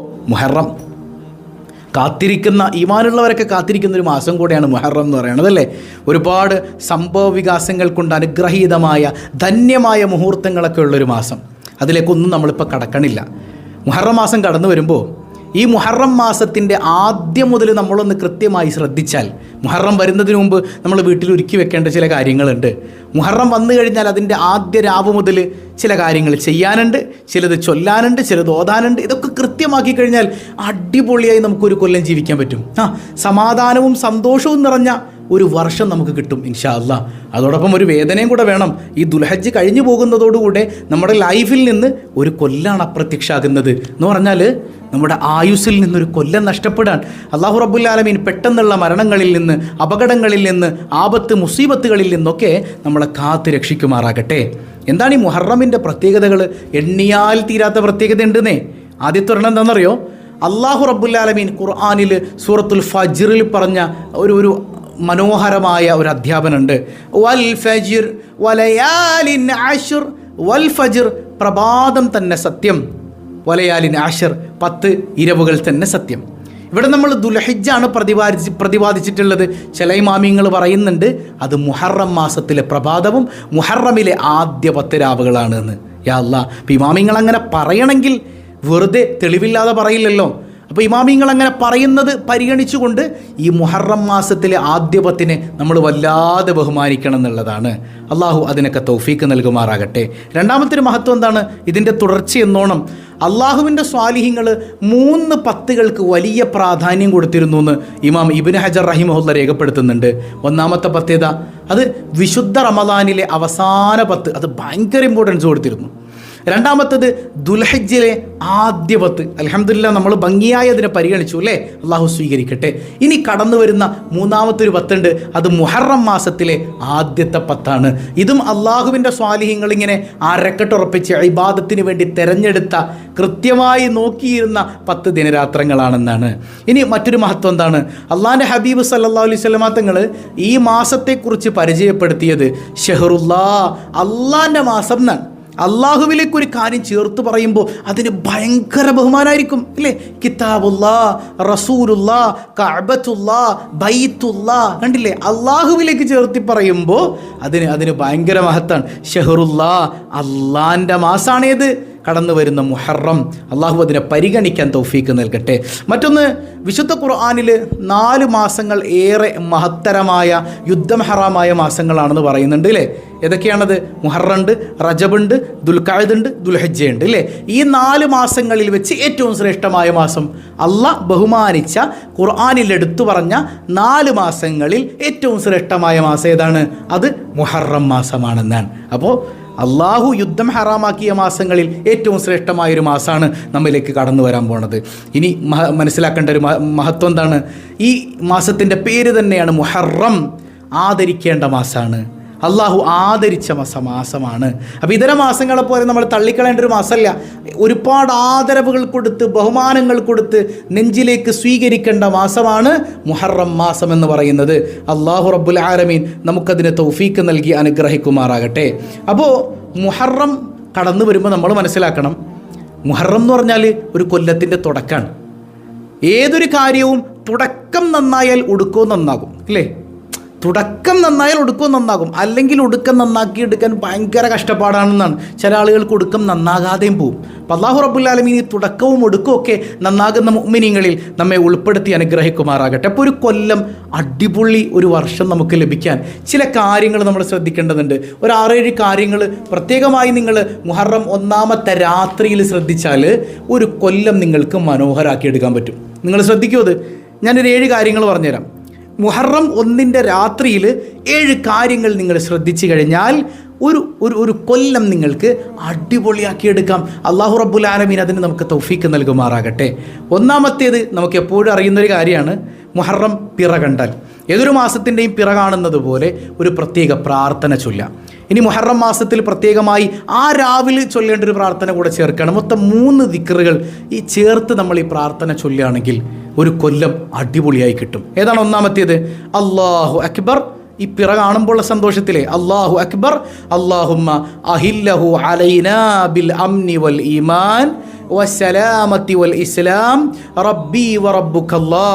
മുഹറം. കാത്തിരിക്കുന്ന ഈമാനുള്ളവരൊക്കെ കാത്തിരിക്കുന്ന ഒരു മാസം കൂടെയാണ് മുഹറം എന്ന് പറയുന്നത് അല്ലേ? ഒരുപാട് സംഭവ വികാസങ്ങൾ കൊണ്ട് അനുഗ്രഹീതമായ ധന്യമായ മുഹൂർത്തങ്ങളൊക്കെ ഉള്ളൊരു മാസം. അതിലേക്കൊന്നും നമ്മളിപ്പോൾ കടക്കണില്ല. മുഹറം മാസം കടന്നു വരുമ്പോൾ ഈ മുഹറം മാസത്തിന്റെ ആദ്യം മുതൽ നമ്മളൊന്ന് കൃത്യമായി ശ്രദ്ധിച്ചാൽ മുഹറം വരുന്നതിന് മുമ്പ് നമ്മൾ വീട്ടിൽ ഒരുക്കി വെക്കേണ്ട ചില കാര്യങ്ങളുണ്ട്. മുഹറം വന്നു കഴിഞ്ഞാൽ അതിന്റെ ആദ്യ രാവ് മുതൽ ചില കാര്യങ്ങൾ ചെയ്യാനുണ്ട് ചിലത് ചൊല്ലാനുണ്ട് ചിലത് ഓതാനുണ്ട്. ഇതൊക്കെ കൃത്യമാക്കി കഴിഞ്ഞാൽ അടിപൊളിയായി നമുക്കൊരു കൊല്ലം ജീവിക്കാൻ പറ്റും. ആ സമാധാനവും സന്തോഷവും നിറഞ്ഞ ഒരു വർഷം നമുക്ക് കിട്ടും ഇൻഷാ അല്ല അതോടൊപ്പം ഒരു വേദനയും കൂടെ വേണം. ഈ ദുൽഹജ്ജ് കഴിഞ്ഞു പോകുന്നതോടുകൂടെ നമ്മുടെ ലൈഫിൽ നിന്ന് ഒരു കൊല്ലാണ് അപ്രത്യക്ഷമാകുന്നത് എന്ന് പറഞ്ഞാൽ നമ്മുടെ ആയുസ്സിൽ നിന്നൊരു കൊല്ലം നഷ്ടപ്പെടാൻ അള്ളാഹു റബുല്ലാലമീൻ പെട്ടെന്നുള്ള മരണങ്ങളിൽ നിന്ന് അപകടങ്ങളിൽ നിന്ന് ആപത്ത് മുസീബത്തുകളിൽ നിന്നൊക്കെ നമ്മളെ കാത്തു രക്ഷിക്കുമാറാകട്ടെ. എന്താണ് ഈ മുഹറമിന്റെ പ്രത്യേകതകൾ? എണ്ണിയാൽ തീരാത്ത പ്രത്യേകത ഉണ്ടെന്നേ ആദ്യത്തെ ഒരെണ്ണം എന്താണെന്നറിയോ? അള്ളാഹു റബ്ബുല്ലാലമീൻ ഖുർആാനിൽ സൂറത്തുൽ ഫജിറിൽ പറഞ്ഞ ഒരു ഒരു മനോഹരമായ ഒരു അധ്യാപനമുണ്ട്. വൽ ഫജിർ വലയാലിൻ ആഷുർ വൽ ഫജിർ പ്രഭാതം തന്നെ സത്യം. വലയാലിൻ ആഷർ പത്ത് ഇരവുകൾ തന്നെ സത്യം. ഇവിടെ നമ്മൾ ദുൽഹിജാണ് പ്രതിപാദിച്ച് പ്രതിപാദിച്ചിട്ടുള്ളത്. ചില ഇമാമിങ്ങൾ പറയുന്നുണ്ട് അത് മുഹറം മാസത്തിലെ പ്രഭാതവും മുഹറമിലെ ആദ്യ പത്ത് രാവുകളാണ് എന്ന്. യാ അല്ലാ അപ്പം ഇമാമിങ്ങൾ അങ്ങനെ പറയണമെങ്കിൽ വെറുതെ തെളിവില്ലാതെ പറയില്ലല്ലോ. അപ്പോൾ ഇമാമിങ്ങൾ അങ്ങനെ പറയുന്നത് പരിഗണിച്ചുകൊണ്ട് ഈ മുഹറം മാസത്തിലെ ആദ്യപത്തിന് നമ്മൾ വല്ലാതെ ബഹുമാനിക്കണം എന്നുള്ളതാണ്. അള്ളാഹു അതിനൊക്കെ തൗഫീക്ക് നൽകുമാറാകട്ടെ. രണ്ടാമത്തെ ഒരു മഹത്വം എന്താണ്? ഇതിന്റെ തുടർച്ച എന്നോണം. അള്ളാഹുവിന്റെ സ്വാലിഹ്യങ്ങൾ മൂന്ന് പത്തുകൾക്ക് വലിയ പ്രാധാന്യം കൊടുത്തിരുന്നു എന്ന് ഇമാം ഇബിൻ ഹജർ റഹിമഹുല്ല രേഖപ്പെടുത്തുന്നുണ്ട്. ഒന്നാമത്തെ പത്തേത? അത് വിശുദ്ധ റമദാനിലെ അവസാന പത്ത്. അത് ഭയങ്കര ഇമ്പോർട്ടൻസ് കൊടുത്തിരുന്നു. രണ്ടാമത്തത് ദുൽഹജ്ജിലെ ആദ്യ പത്ത് അലഹമില്ല നമ്മൾ ഭംഗിയായി അതിനെ പരിഗണിച്ചു അല്ലേ? അള്ളാഹു സ്വീകരിക്കട്ടെ. ഇനി കടന്നു വരുന്ന മൂന്നാമത്തെ ഒരു പത്തുണ്ട് അത് മുഹറം മാസത്തിലെ ആദ്യത്തെ പത്താണ്. ഇതും അള്ളാഹുവിന്റെ സ്വാലിഹ്യങ്ങൾ ഇങ്ങനെ അരക്കെട്ടുറപ്പിച്ച് ഇബാദത്തിന് വേണ്ടി തിരഞ്ഞെടുത്ത കൃത്യമായി നോക്കിയിരുന്ന പത്ത് ദിനരാത്രങ്ങളാണെന്നാണ്. ഇനി മറ്റൊരു മഹത്വം എന്താണ്? അള്ളാഹിന്റെ ഹബീബ് സല്ലാ അലൈഹി സ്വലമാ തങ്ങൾ ഈ മാസത്തെക്കുറിച്ച് പരിചയപ്പെടുത്തിയത് ഷെഹറുല്ലാ അള്ളാന്റെ മാസം എന്നാണ്. അള്ളാഹുവിലേക്ക് ഒരു കാര്യം ചേർത്ത് പറയുമ്പോൾ അതിന് ഭയങ്കര ബഹുമാനായിരിക്കും അല്ലേ? കിതാബുല്ലാ റസൂലുള്ള കഅബത്തുല്ലാ ബൈത്തുല്ലാ കണ്ടില്ലേ? അള്ളാഹുവിലേക്ക് ചേർത്തി പറയുമ്പോൾ അതിന് അതിന് ഭയങ്കര മഹത്താണ്. ഷെഹറുല്ലാ അള്ളാന്റെ മാസാണേത്. കടന്നു വരുന്ന മുഹറം അള്ളാഹു അതിനെ പരിഗണിക്കാൻ തൗഫീക്ക് നൽകട്ടെ. മറ്റൊന്ന് വിശുദ്ധ ഖുർആാനിൽ നാല് മാസങ്ങൾ ഏറെ മഹത്തരമായ യുദ്ധം ഹറാമായ മാസങ്ങളാണെന്ന് പറയുന്നുണ്ട് അല്ലേ ഏതൊക്കെയാണത്? മുഹറുണ്ട് റജബുണ്ട് ദുൽഖായുദുണ്ട് ദുൽഹജ്ജയുണ്ട് അല്ലേ ഈ നാല് മാസങ്ങളിൽ വെച്ച് ഏറ്റവും ശ്രേഷ്ഠമായ മാസം അള്ളാഹ് ബഹുമാനിച്ച ഖുർആാനിൽ എടുത്തു പറഞ്ഞ നാല് മാസങ്ങളിൽ ഏറ്റവും ശ്രേഷ്ഠമായ മാസം ഏതാണ്? അത് മുഹറം മാസമാണെന്നാണ്. അപ്പോൾ അള്ളാഹു യുദ്ധം ഹറാമാക്കിയ മാസങ്ങളിൽ ഏറ്റവും ശ്രേഷ്ഠമായൊരു മാസമാണ് നമ്മിലേക്ക് കടന്നു വരാൻ പോണത്. ഇനി മനസ്സിലാക്കേണ്ട ഒരു മഹ- മഹത്വം എന്താണ്? ഈ മാസത്തിന്റെ പേര് തന്നെയാണ് മുഹറം. ആദരിക്കേണ്ട മാസമാണ് അള്ളാഹു ആദരിച്ച മാസമാണ് അപ്പോൾ ഇതര മാസങ്ങളെ പോലെ നമ്മൾ തള്ളിക്കളയേണ്ട ഒരു മാസമല്ല. ഒരുപാട് ആദരവുകൾ കൊടുത്ത് ബഹുമാനങ്ങൾ കൊടുത്ത് നെഞ്ചിലേക്ക് സ്വീകരിക്കേണ്ട മാസമാണ് മുഹറം മാസം എന്ന് പറയുന്നത്. അള്ളാഹു റബ്ബുൽ ആലമീൻ നമുക്കതിന് തൗഫീക്ക് നൽകി അനുഗ്രഹിക്കുമാറാകട്ടെ. അപ്പോൾ മുഹറം കടന്നു വരുമ്പോൾ നമ്മൾ മനസ്സിലാക്കണം. മുഹറം എന്ന് പറഞ്ഞാൽ ഒരു കൊല്ലത്തിന്റെ തുടക്കമാണ് ഏതൊരു കാര്യവും തുടക്കം നന്നായാൽ ഒടുക്കവും നന്നാകും. അല്ലേ? തുടക്കം നന്നായാൽ ഒടുക്കം നന്നാകും. അല്ലെങ്കിൽ ഒടുക്കം നന്നാക്കി എടുക്കാൻ ഭയങ്കര കഷ്ടപ്പാടാണെന്നാണ്. ചില ആളുകൾക്ക് ഒടുക്കം നന്നാകാതെയും പോവും. അപ്പം അള്ളാഹു റബുല്ലാലമീൻ ഈ തുടക്കവും ഒടുക്കവും ഒക്കെ നന്നാകുന്ന മുഅ്മിനീങ്ങളിൽ നമ്മെ ഉൾപ്പെടുത്തി അനുഗ്രഹിക്കുമാറാകട്ടെ. അപ്പോൾ ഒരു കൊല്ലം അടിപൊളി ഒരു വർഷം നമുക്ക് ലഭിക്കാൻ ചില കാര്യങ്ങൾ നമ്മൾ ശ്രദ്ധിക്കേണ്ടതുണ്ട്. ഒരു ആറേഴ് കാര്യങ്ങൾ പ്രത്യേകമായി നിങ്ങൾ മുഹറം ഒന്നാമത്തെ രാത്രിയിൽ ശ്രദ്ധിച്ചാൽ ഒരു കൊല്ലം നിങ്ങൾക്ക് മനോഹരാക്കി എടുക്കാൻ പറ്റും. നിങ്ങൾ ശ്രദ്ധിക്കൂ അത്. ഞാനൊരു ഏഴ് കാര്യങ്ങൾ പറഞ്ഞുതരാം. മുഹറം ഒന്നിന്റെ രാത്രിയിൽ ഏഴ് കാര്യങ്ങൾ നിങ്ങൾ ശ്രദ്ധിച്ചു കഴിഞ്ഞാൽ ഒരു ഒരു ഒരു കൊല്ലം നിങ്ങൾക്ക് അടിപൊളിയാക്കിയെടുക്കാം. അള്ളാഹു റബ്ബുൽ ആലമീൻ അതിന് നമുക്ക് തൗഫീക്ക് നൽകുമാറാകട്ടെ. ഒന്നാമത്തേത് നമുക്ക് എപ്പോഴും അറിയുന്നൊരു കാര്യമാണ് മുഹറം പിറ കണ്ടാൽ. ഏതൊരു മാസത്തിന്റെയും പിറ കാണുന്നത് പോലെ ഒരു പ്രത്യേക പ്രാർത്ഥന ചൊല്ലാം ഇനി മുഹറം മാസത്തിൽ പ്രത്യേകമായി ആ രാവിലെ ചൊല്ലേണ്ട ഒരു പ്രാർത്ഥന കൂടെ ചേർക്കണം മൊത്തം മൂന്ന് ദിക്കറുകൾ ഈ ചേർത്ത് നമ്മൾ ഈ പ്രാർത്ഥന ചൊല്ലുകയാണെങ്കിൽ ഒരു കൊല്ലം അടിപൊളിയായി കിട്ടും. ഏതാണ് ഒന്നാമത്തേത്? അള്ളാഹു അക്ബർ. ഈ പിറ കാണുമ്പോഴുള്ള സന്തോഷത്തിലെ അള്ളാഹു അക്ബർ അള്ളാഹുമ്മ അഹില്ലഹു അലൈനാ ബിൽ അംനി വൽ ഈമാൻ വസ്സലാമത്തി വൽ ഇസ്ലാം. റബ്ബി വറബ്ബുക്കല്ലാ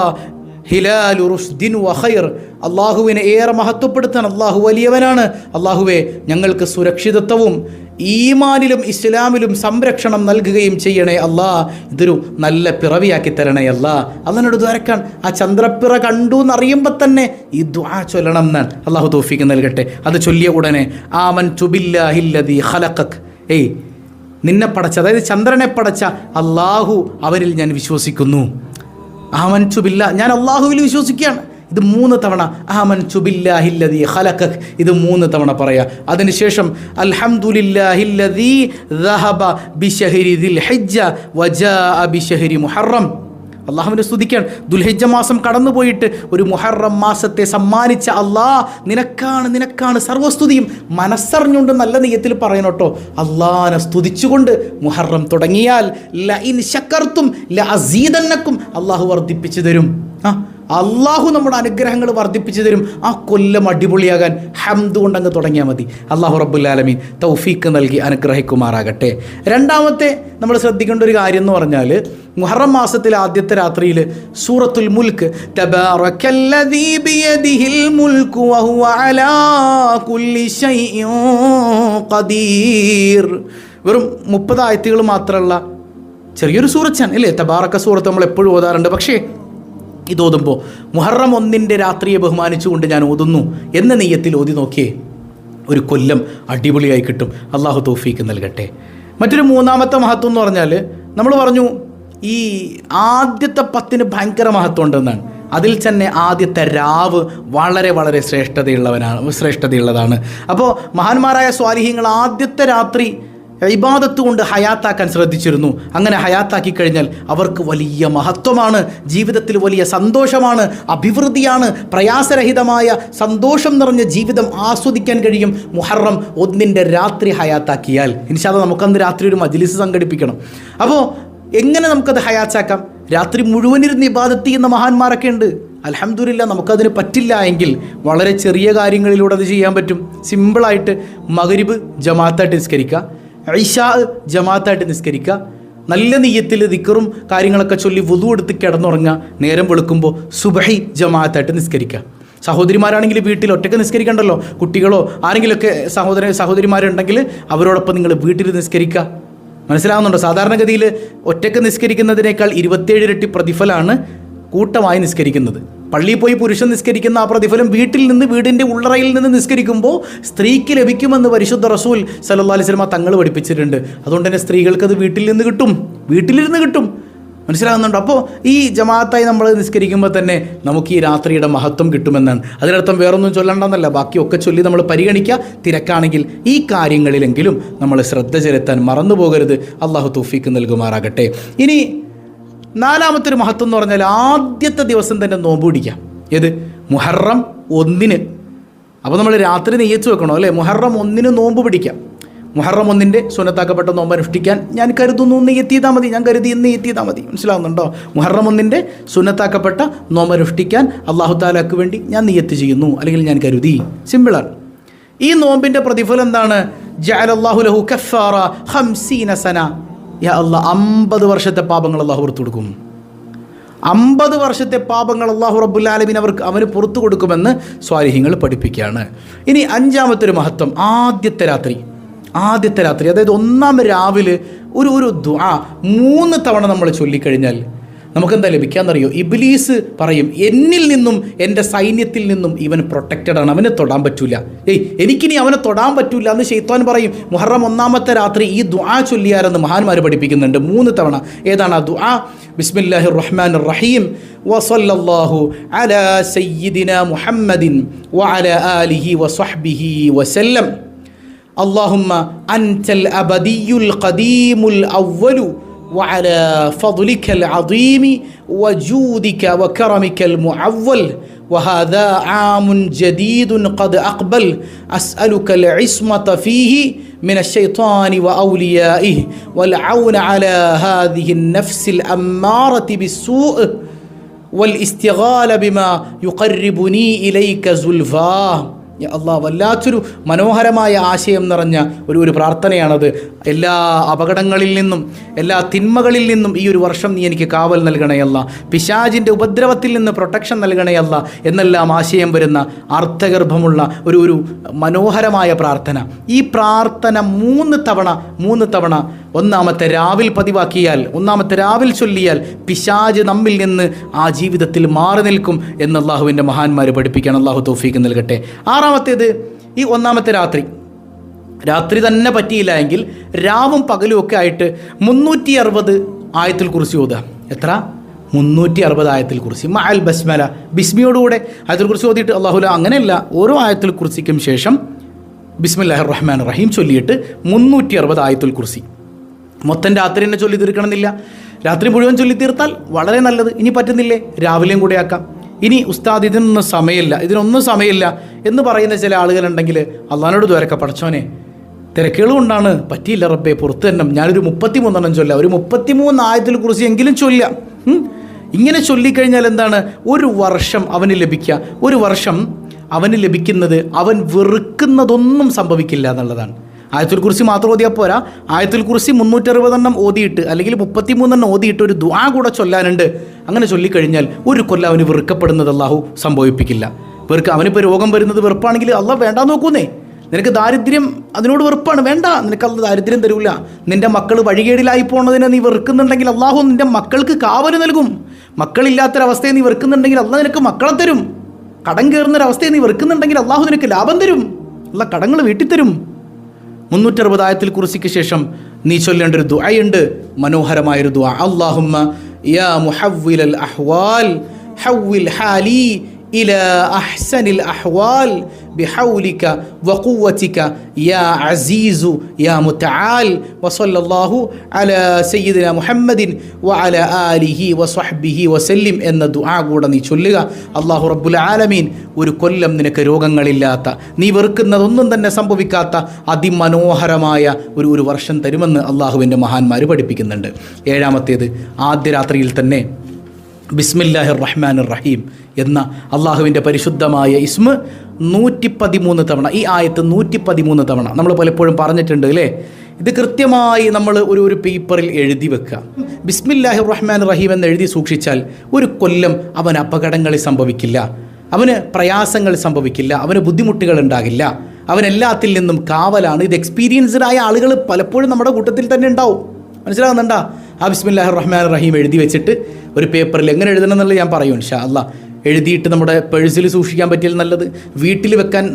ഹിലാലു റുഷ്ദിൻ വഹൈർ അള്ളാഹുവിനെ ഏറെ മഹത്വപ്പെടുത്താൻ അള്ളാഹു വലിയവനാണ്. അള്ളാഹുവെ ഞങ്ങൾക്ക് സുരക്ഷിതത്വവും ഈമാനിലും ഇസ്ലാമിലും സംരക്ഷണം നൽകുകയും ചെയ്യണേ അല്ലാ ഇതൊരു നല്ല പിറവിയാക്കി തരണേ അല്ലാ അതിനോട് ദ്വാരക്കാൻ ആ ചന്ദ്രപ്പിറ കണ്ടു എന്നറിയുമ്പോൾ തന്നെ ഈ ദ്വാ ചൊല്ലണം എന്നാണ് അള്ളാഹു തോഫിക്ക് നൽകട്ടെ. അത് ചൊല്ലിയ ഉടനെ ആമൻ ചുബില്ലാഹില്ലതി ഖലഖക്. ഏയ് നിന്നെ പടച്ച അതായത് ചന്ദ്രനെ പടച്ച അള്ളാഹു അവരിൽ ഞാൻ വിശ്വസിക്കുന്നു. ആമൻ ചുബില്ല ഞാൻ അള്ളാഹുവിൽ വിശ്വസിക്കുകയാണ്. ഇത് മൂന്ന് തവണ അഹമൻ ചുബില്ലാഹില്ലതി ഖലഖക്. ഇത് മൂന്ന് തവണ പറയാ. അതിനുശേഷം അൽഹംദുലില്ലാഹില്ലതി ദഹബ ബിശഹരി ദിൽ ഹജ്ജ വജാ ബിശഹരി മുഹറം. അള്ളാഹുവിനെ സ്തുതിക്കാൻ ദുൽഹിജ മാസം കടന്നുപോയിട്ട് ഒരു മുഹറം മാസത്തെ സമ്മാനിച്ച അള്ളാഹ് നിനക്കാണ് നിനക്കാണ് സർവസ്തുതിയും മനസ്സറിഞ്ഞുകൊണ്ട് നല്ല നെയ്യത്തിൽ പറയണോട്ടോ. അള്ളാഹിനെ സ്തുതിച്ചുകൊണ്ട് മുഹറം തുടങ്ങിയാൽ ലൈൻ ശക്കർത്തും ല അസീതന്നക്കും അള്ളാഹു വർദ്ധിപ്പിച്ചു തരും. ആ അള്ളാഹു നമ്മുടെ അനുഗ്രഹങ്ങൾ വർദ്ധിപ്പിച്ചു തരും. ആ കൊല്ലം അടിപൊളിയാകാൻ ഹംദ് കൊണ്ടങ്ങ് തുടങ്ങിയാൽ മതി. അള്ളാഹു റബ്ബുല്ലാലമീൻ തൗഫീക്ക് നൽകി അനുഗ്രഹിക്കുമാറാകട്ടെ. രണ്ടാമത്തെ നമ്മൾ ശ്രദ്ധിക്കേണ്ട ഒരു കാര്യം എന്ന് പറഞ്ഞാൽ മുഹറം മാസത്തിലെ ആദ്യത്തെ രാത്രിയിൽ സൂറത്തുൽ മുൽക്ക് വെറും മുപ്പത് ആയത്തുകൾ മാത്രമുള്ള ചെറിയൊരു സൂറച്ചാണ് അല്ലേ? തബാറക്ക സൂറത്ത് നമ്മൾ എപ്പോഴും ഓതാറുണ്ട്. പക്ഷേ ഇത് ഓതുമ്പോൾ മുഹറം ഒന്നിന്റെ രാത്രിയെ ബഹുമാനിച്ചുകൊണ്ട് ഞാൻ ഓതുന്നു എന്ന നെയ്യത്തിൽ ഓതി നോക്കിയേ. ഒരു കൊല്ലം അടിപൊളിയായി കിട്ടും. അള്ളാഹു തോഫീക്ക് നൽകട്ടെ. മറ്റൊരു മൂന്നാമത്തെ മഹത്വം എന്ന് പറഞ്ഞാൽ നമ്മൾ പറഞ്ഞു ഈ ആദ്യത്തെ പത്തിന് ഭയങ്കര മഹത്വം ഉണ്ടെന്നാണ് അതിൽ തന്നെ ആദ്യത്തെ രാവ് വളരെ വളരെ ശ്രേഷ്ഠതയുള്ളവനാണ് ശ്രേഷ്ഠതയുള്ളതാണ്. അപ്പോൾ മഹാന്മാരായ സ്വാലിഹ്യങ്ങൾ ആദ്യത്തെ രാത്രി ഇബാദത്ത് കൊണ്ട് ഹയാത്താക്കാൻ ശ്രദ്ധിച്ചിരുന്നു. അങ്ങനെ ഹയാത്താക്കി കഴിഞ്ഞാൽ അവർക്ക് വലിയ മഹത്വമാണ്. ജീവിതത്തിൽ വലിയ സന്തോഷമാണ്. അഭിവൃദ്ധിയാണ്. പ്രയാസരഹിതമായ സന്തോഷം നിറഞ്ഞ ജീവിതം ആസ്വദിക്കാൻ കഴിയും. മുഹറം ഒന്നിന്റെ രാത്രി ഹയാത്താക്കിയാൽ. ഇനിഷാദ നമുക്കന്ന് രാത്രി ഒരു മജ്ലിസ് സംഘടിപ്പിക്കണം. അപ്പോൾ എങ്ങനെ നമുക്കത് ഹയാത്താക്കാം? രാത്രി മുഴുവനിരുന്ന് ഇബാദത്ത് ചെയ്യുന്ന മഹാന്മാരൊക്കെ ഉണ്ട്. അലഹമില്ല നമുക്കതിന് പറ്റില്ല എങ്കിൽ വളരെ ചെറിയ കാര്യങ്ങളിലൂടെ അത് ചെയ്യാൻ പറ്റും. സിമ്പിളായിട്ട് മകരിബ് ജമാഅത്തായിട്ട് നിസ്കരിക്കുക. ഐഷാ ജമാഅത്തായിട്ട് നിസ്കരിക്കുക. നല്ല നെയ്യത്തിൽ ദിക്കറും കാര്യങ്ങളൊക്കെ ചൊല്ലി വുതു എടുത്ത് കിടന്നുറങ്ങുക. നേരം വെളുക്കുമ്പോൾ സുബഹി ജമാഅത്തായിട്ട് നിസ്കരിക്കുക. സഹോദരിമാരാണെങ്കിൽ വീട്ടിൽ ഒറ്റയ്ക്ക് നിസ്കരിക്കണ്ടല്ലോ? കുട്ടികളോ ആരെങ്കിലുമൊക്കെ സഹോദര സഹോദരിമാരുണ്ടെങ്കിൽ അവരോടൊപ്പം നിങ്ങൾ വീട്ടിൽ നിസ്കരിക്കുക. മനസ്സിലാവുന്നുണ്ടോ? സാധാരണഗതിയിൽ ഒറ്റയ്ക്ക് നിസ്കരിക്കുന്നതിനേക്കാൾ ഇരുപത്തേഴ് ഇരട്ടി പ്രതിഫലമാണ് കൂട്ടമായി നിസ്കരിക്കുന്നത്. പള്ളിയിൽ പോയി പുരുഷൻ നിസ്കരിക്കുന്ന ആ പ്രതിഫലം വീട്ടിൽ നിന്ന് വീടിന്റെ ഉള്ളറയിൽ നിന്ന് നിസ്കരിക്കുമ്പോൾ സ്ത്രീക്ക് ലഭിക്കുമെന്ന് പരിശുദ്ധ റസൂൽ സല്ലല്ലാഹു അലൈഹി സ്വലമ തങ്ങൾ പഠിപ്പിച്ചിട്ടുണ്ട്. അതുകൊണ്ട് തന്നെ സ്ത്രീകൾക്ക് അത് വീട്ടിൽ നിന്ന് കിട്ടും. വീട്ടിലിരുന്ന് കിട്ടും. മനസ്സിലാകുന്നുണ്ട്? അപ്പോൾ ഈ ജമാഅത്തായി നമ്മൾ നിസ്കരിക്കുമ്പോൾ തന്നെ നമുക്ക് ഈ രാത്രിയുടെ മഹത്വം കിട്ടുമെന്നാണ്. അതിനർത്ഥം വേറൊന്നും ചൊല്ലണ്ടെന്നല്ല. ബാക്കിയൊക്കെ ചൊല്ലി നമ്മൾ പരിഗണിക്കുക. തിരക്കാണെങ്കിൽ ഈ കാര്യങ്ങളിലെങ്കിലും നമ്മൾ ശ്രദ്ധ ചെലുത്താൻ മറന്നു പോകരുത് അള്ളാഹു തൂഫിക്ക് നൽകുമാറാകട്ടെ. ഇനി നാലാമത്തെ ഒരു മഹത്വം എന്ന് പറഞ്ഞാൽ ആദ്യത്തെ ദിവസം തന്നെ നോമ്പ് പിടിക്കാം ഏത്? മുഹറം ഒന്നിന്. അപ്പോൾ നമ്മൾ രാത്രി നെയ്യച്ച് വെക്കണോ? അല്ലേ? മുഹറം ഒന്നിന് നോമ്പ് പിടിക്കാം മുഹറം ഒന്നിന്റെ സുനത്താക്കപ്പെട്ട നോമ്പ് അനുഷ്ഠിക്കാൻ ഞാൻ കരുതുന്നു ഒന്ന് എത്തിയതാൽ മതി. ഞാൻ കരുതി ഇന്ന് എത്തിയതാൽ മതി. മനസ്സിലാവുന്നുണ്ടോ? മുഹറം ഒന്നിന്റെ സുനത്താക്കപ്പെട്ട നോമ്പ് അനുഷ്ഠിക്കാൻ അള്ളാഹു താലാക്ക് വേണ്ടി ഞാൻ നെയ്യത്ത് ചെയ്യുന്നു. അല്ലെങ്കിൽ ഞാൻ കരുതി. സിമ്പിളാണ് ഈ നോമ്പിന്റെ പ്രതിഫലം എന്താണ്? ജഅലല്ലാഹു ലഹു കഫാറ ഹംസീന സന. യാ അല്ല അമ്പത് വർഷത്തെ പാപങ്ങൾ അള്ളാഹു പുറത്തു കൊടുക്കും. അമ്പത് വർഷത്തെ പാപങ്ങൾ അള്ളാഹു റബ്ബുല്ലാലമിൻ അവർക്ക് അവന് പുറത്തു കൊടുക്കുമെന്ന് സ്വാലിഹ്യങ്ങൾ പഠിപ്പിക്കുകയാണ്. ഇനി അഞ്ചാമത്തെ ഒരു മഹത്വം ആദ്യത്തെ രാത്രി. ആദ്യത്തെ രാത്രി അതായത് ഒന്നാം രാവിലെ ഒരു ഒരു ദ്വാ മൂന്ന് തവണ നമ്മൾ ചൊല്ലിക്കഴിഞ്ഞാൽ നമുക്കെന്താ ലഭിക്കാന്നറിയോ ഇബിലീസ് പറയും എന്നിൽ നിന്നും എൻ്റെ സൈന്യത്തിൽ നിന്നും ഇവൻ പ്രൊട്ടക്റ്റഡ് ആണ് അവനെ തൊടാൻ പറ്റൂല ഏയ് എനിക്കിനി അവനെ തൊടാൻ പറ്റൂല എന്ന് ഷെയ്ത്താൻ പറയും മുഹറം ഒന്നാമത്തെ രാത്രി ഈ ദുആ ചൊല്ലിയാരെന്ന് മഹാന്മാർ പഠിപ്പിക്കുന്നുണ്ട് മൂന്ന് തവണ ഏതാണ് ആ ദുആ ബിസ്മില്ലാഹിർ റഹ്മാൻ റഹീം വസല്ലല്ലാഹു അലാ സയ്യിദിന മുഹമ്മദിൻ വഅലാ ആലിഹി വസ്വഹ്ബിഹി വസല്ലം اللهم أنت الأبدي القديم الأول وعلى فضلك العظيم وجودك وكرمك المعول. وهذا عام جديد قد أقبل. أسألك العصمة فيه من الشيطان وأوليائه والعون على هذه النفس الأمارة بالسوء والاستغال بما يقربني إليك زلفاه. യാ അള്ളാ വല്ലാത്തൊരു മനോഹരമായ ആശയം നിറഞ്ഞ ഒരു ഒരു പ്രാർത്ഥനയാണത്. എല്ലാ അപകടങ്ങളിൽ നിന്നും എല്ലാ തിന്മകളിൽ നിന്നും ഈ ഒരു വർഷം നീ എനിക്ക് കാവൽ നൽകണയല്ല പിശാജിന്റെ ഉപദ്രവത്തിൽ നിന്ന് പ്രൊട്ടക്ഷൻ നൽകണയല്ല എന്നെല്ലാം ആശയം വരുന്ന അർത്ഥഗർഭമുള്ള ഒരു ഒരു മനോഹരമായ പ്രാർത്ഥന. ഈ പ്രാർത്ഥന മൂന്ന് തവണ മൂന്ന് തവണ ഒന്നാമത്തെ രാവിൽ പതിവാക്കിയാൽ ഒന്നാമത്തെ രാവിൽ ചൊല്ലിയാൽ പിശാജ് നമ്മിൽ നിന്ന് ആ ജീവിതത്തിൽ മാറി നിൽക്കും എന്ന് അള്ളാഹുവിന്റെ മഹാന്മാർ പഠിപ്പിക്കാൻ അള്ളാഹു തോഫീക്ക് നൽകട്ടെ. ആറാമത്തേത് ഈ ഒന്നാമത്തെ രാത്രി. രാത്രി തന്നെ പറ്റിയില്ല എങ്കിൽ രാവും പകലും ഒക്കെ ആയിട്ട് മുന്നൂറ്റി അറുപത് ആയത്തിൽ കുറിച്ച് ഓതുക. എത്ര? മുന്നൂറ്റി അറുപത് ആയത്തിൽ കുറിച്ച് മഅൽ ബസ്മല. ബിസ്മിയോടുകൂടെ ആയത്തിൽ കുറിച്ച് ഓതിയിട്ട് അള്ളാഹുല അങ്ങനെയല്ല ഓരോ ആയത്തിൽ കുറിച്ചിക്കും ശേഷം ബിസ്മില്ലാഹിർ റഹ്മാൻ റഹീം ചൊല്ലിയിട്ട് മുന്നൂറ്റി അറുപത് ആയത്തുൽ കുറിസി മൊത്തം രാത്രി തന്നെ ചൊല്ലി തീർക്കണമെന്നില്ല. രാത്രി മുഴുവൻ ചൊല്ലി തീർത്താൽ വളരെ നല്ലത്. ഇനി പറ്റുന്നില്ലേ? രാവിലെയും കൂടെ ആക്കാം. ഇനി ഉസ്താദ് ഇതിനൊന്നും സമയമില്ല. ഇതിനൊന്നും സമയമില്ല എന്ന് പറയുന്ന ചില ആളുകളുണ്ടെങ്കിൽ അള്ളഹാനോട് ദ്വരക്ക പഠിച്ചോനെ തിരക്കുകൾ കൊണ്ടാണ് പറ്റിയില്ല റബ്ബെ പുറത്ത് തന്നെ ഞാനൊരു മുപ്പത്തി മൂന്നെണ്ണം ചൊല്ലാം. ഒരു മുപ്പത്തി മൂന്ന് ആയത്തിൽ കുറിച്ച് എങ്കിലും ചൊല്ലാം. ഇങ്ങനെ ചൊല്ലിക്കഴിഞ്ഞാൽ എന്താണ്? ഒരു വർഷം അവന് ലഭിക്കുക. ഒരു വർഷം അവന് ലഭിക്കുന്നത് അവൻ വെറുക്കുന്നതൊന്നും സംഭവിക്കില്ല എന്നുള്ളതാണ്. ആയത്തുൽ കുറിച്ച് മാത്രം ഓതിയാൽ പോരാ. ആയത്തുൽ കുറിച്ച് മുന്നൂറ്ററുപതെണ്ണം ഓതിയിട്ട് അല്ലെങ്കിൽ മുപ്പത്തിമൂന്നെണ്ണം ഓതിയിട്ട് ഒരു ദ്വാ കൂടെ ചൊല്ലാനുണ്ട്. അങ്ങനെ ചൊല്ലിക്കഴിഞ്ഞാൽ ഒരു കൊല്ലം അവന് വെറുക്കപ്പെടുന്നത് അള്ളാഹു സംഭവിപ്പിക്കില്ല. വെറുക്ക അവനിപ്പോൾ രോഗം വരുന്നത് വെറുപ്പാണെങ്കിൽ അള്ളാഹ് വേണ്ട നോക്കൂന്നേ. നിനക്ക് ദാരിദ്ര്യം അതിനോട് വെറുപ്പാണ്. വേണ്ട. നിനക്ക് അത് ദാരിദ്ര്യം തരൂല. നിന്റെ മക്കൾ വഴികേടിലായി പോണതിനെ നീ വെറുക്കുന്നുണ്ടെങ്കിൽ അള്ളാഹു നിന്റെ മക്കൾക്ക് കാവൽ നൽകും. മക്കളില്ലാത്തൊരവസ്ഥയെ നീ വെറുക്കുന്നുണ്ടെങ്കിൽ അള്ളാഹ് നിനക്ക് മക്കളെ തരും. കടം കയറുന്നൊരവസ്ഥയെ നീ വെറുക്കുന്നുണ്ടെങ്കിൽ അള്ളാഹു നിനക്ക് ലാഭം തരും. അല്ല കടങ്ങൾ വീട്ടിൽ തരും മുന്നൂറ്ററുപത് ആയത്തിൽ കുറിച്ചിക്ക് ശേഷം നീ ചൊല്ലേണ്ട ഒരു ദുആയുണ്ട്. മനോഹരമായൊരു ദുആ. അല്ലാഹുമ്മ യാ മുഹവ്വിലൽ അഹ്വാൽ ഹവ്വിൽ ഹാലി إلى أحسن الأحوال بحولك وقوتك يا عزيز يا متعال وصلى الله على سيدنا محمد وعلى آله وصحبه وسلم എന്ന ദുആ കൂടെ നീ ചൊല്ലുക അള്ളാഹു റബ്ബുൽ ആലമീൻ ഒരു കൊല്ലം നിനക്ക് രോഗങ്ങളില്ലാത്ത നീ വെറുക്കുന്നതൊന്നും തന്നെ സംഭവിക്കാത്ത അതിമനോഹരമായ ഒരു ഒരു വർഷം തരുമെന്ന് അള്ളാഹുവിൻ്റെ മഹാന്മാർ പഠിപ്പിക്കുന്നുണ്ട് ഏഴാമത്തേത് ആദ്യ രാത്രിയിൽ തന്നെ ബിസ്മില്ലാഹിർ റഹ്മാൻ റഹീം എന്ന അള്ളാഹുവിന്റെ പരിശുദ്ധമായ ഇസ്മ നൂറ്റി പതിമൂന്ന് തവണ ഈ ആയത്ത് നൂറ്റി പതിമൂന്ന് തവണ നമ്മൾ പലപ്പോഴും പറഞ്ഞിട്ടുണ്ട് അല്ലേ? ഇത് കൃത്യമായി നമ്മൾ ഒരു ഒരു പേപ്പറിൽ എഴുതി വെക്കുക. ബിസ്മില്ലാഹിർ റഹ്മാൻ റഹീം എന്ന് എഴുതി സൂക്ഷിച്ചാൽ ഒരു കൊല്ലം അവൻ അപകടങ്ങളിൽ സംഭവിക്കില്ല അവന് പ്രയാസങ്ങൾ സംഭവിക്കില്ല അവന് ബുദ്ധിമുട്ടുകൾ ഉണ്ടാകില്ല അവനെല്ലാത്തിൽ നിന്നും കാവലാണ്. ഇത് എക്സ്പീരിയൻസ്ഡ് ആയ ആളുകൾ പലപ്പോഴും നമ്മുടെ കൂട്ടത്തിൽ തന്നെ ഉണ്ടാവും. മനസ്സിലാകുന്നുണ്ടാ? ആ ബിസ്മില്ലാഹ് റഹ്മാൻ റഹീം എഴുതി വെച്ചിട്ട് ഒരു പേപ്പറിൽ എങ്ങനെ എഴുതണം എന്നുള്ളത് ഞാൻ പറയും ഇൻഷാ അല്ലാ എഴുതിയിട്ട് നമ്മുടെ പേഴ്സിൽ സൂക്ഷിക്കാൻ പറ്റിയാൽ നല്ലത് വീട്ടിൽ വെക്കാൻ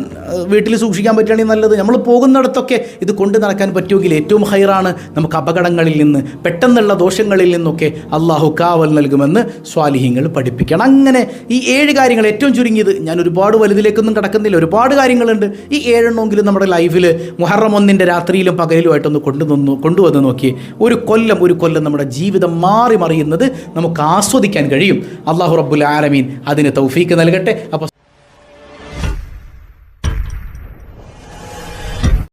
വീട്ടിൽ സൂക്ഷിക്കാൻ പറ്റുകയാണെങ്കിൽ നല്ലത്. നമ്മൾ പോകുന്നിടത്തൊക്കെ ഇത് കൊണ്ട് നടക്കാൻ പറ്റുമെങ്കിൽ ഏറ്റവും ഹൈറാണ് നമുക്ക് അപകടങ്ങളിൽ നിന്ന് പെട്ടെന്നുള്ള ദോഷങ്ങളിൽ നിന്നൊക്കെ അള്ളാഹു കാവൽ നൽകുമെന്ന് സ്വാലിഹ്യങ്ങൾ പഠിപ്പിക്കണം. അങ്ങനെ ഈ ഏഴ് കാര്യങ്ങൾ ഏറ്റവും ചുരുങ്ങിയത് ഞാൻ ഒരുപാട് വലുതിലേക്കൊന്നും കിടക്കുന്നില്ല ഒരുപാട് കാര്യങ്ങളുണ്ട്. ഈ ഏഴെണ്ണമെങ്കിലും നമ്മുടെ ലൈഫിൽ മുഹറം ഒന്നിന്റെ രാത്രിയിലും പകലിലുമായിട്ടൊന്ന് കൊണ്ടുവന്നു കൊണ്ടുവന്ന് നോക്കി. ഒരു കൊല്ലം ഒരു കൊല്ലം നമ്മുടെ ജീവിതം മാറി മറിയുന്നത് നമുക്ക് ആസ്വദിക്കാൻ കഴിയും. അള്ളാഹു റബ്ബുൽ ആലമീൻ അതിന് തൗഫീക്ക് നൽകട്ടെ. അപ്പോൾ